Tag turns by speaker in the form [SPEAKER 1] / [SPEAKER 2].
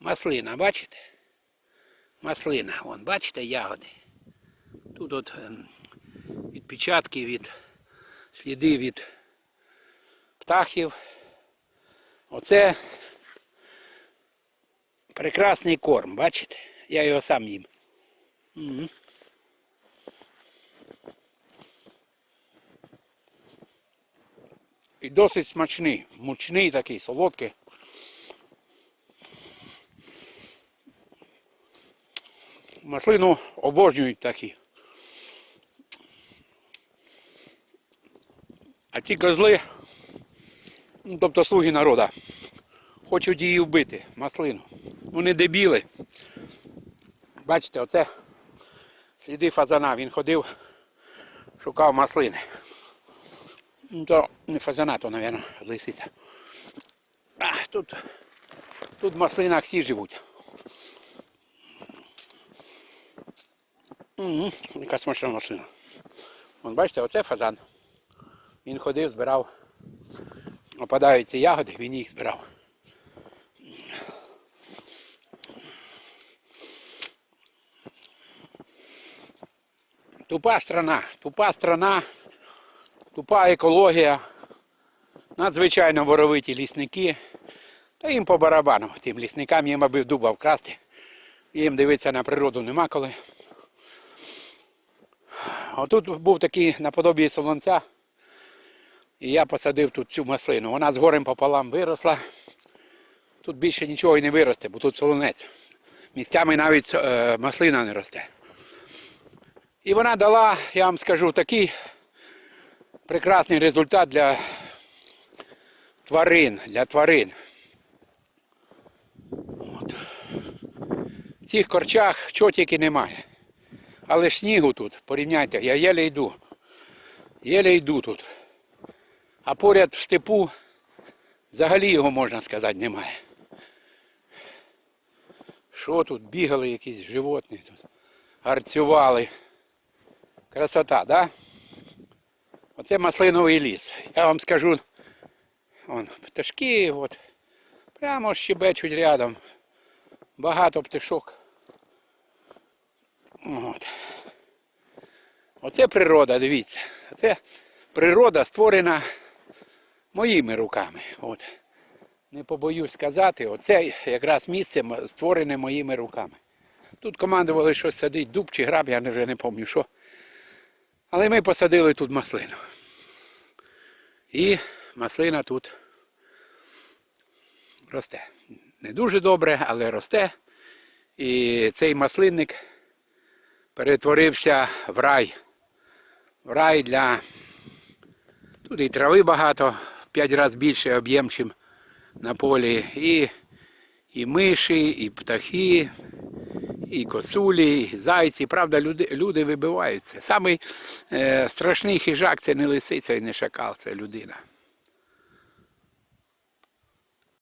[SPEAKER 1] Маслина, бачите? Маслина, вон, бачите, ягоди. Тут от ем, відпечатки від сліди від птахів. Оце прекрасний корм, бачите? Я його сам їм. І досить смачний, мучний такий, солодкий. Маслину обожнюють такі. А ті козли, ну, тобто слуги народа, хочуть її вбити, маслину. Вони дебіли. Бачите, оце сліди фазана. Він ходив, шукав маслини. Ну, то не фазана, то, мабуть, лисиця. А, тут, тут в маслинах всі живуть. Угу, яка смачна маслина. Вон, бачите, оце фазан. Він ходив, збирав. Опадаються ягоди, він їх збирав. Тупа страна, тупа страна, тупа екологія, надзвичайно воровиті лісники. Та їм по барабану, тим лісникам їм аби в дуба вкрасти. Їм дивитися на природу нема коли. Отут був такий наподобі солонця. І я посадив тут цю маслину. Вона з горем пополам виросла. Тут більше нічого і не виросте, бо тут солонець. Місцями навіть е, маслина не росте. І вона дала, я вам скажу, такий прекрасний результат для тварин, для тварин. От. В цих корчах чого тільки немає. Але снігу тут, порівняйте, я єле йду. Єле йду тут. А поряд в степу взагалі його, можна сказати, немає. Що тут? Бігали якісь животні тут. Гарцювали. Красота, да? Оце маслиновий ліс. Я вам скажу, вон, пташки, от, прямо щебечуть рядом. Багато пташок. От. Оце природа, дивіться. Це природа створена моїми руками. От. Не побоюсь сказати, оце якраз місце створене моїми руками. Тут командували щось садить, дуб чи граб, я вже не пам'ятаю що. Але ми посадили тут маслину. І маслина тут росте. Не дуже добре, але росте. І цей маслинник перетворився в рай. В рай для. Тут і трави багато, в п'ять разів більше об'єм, чим на полі. І, і миші, і птахи, і косулі, і зайці. Правда, люди, люди вибиваються. Самий е, страшний хижак це не лисиця і не шакал, це людина.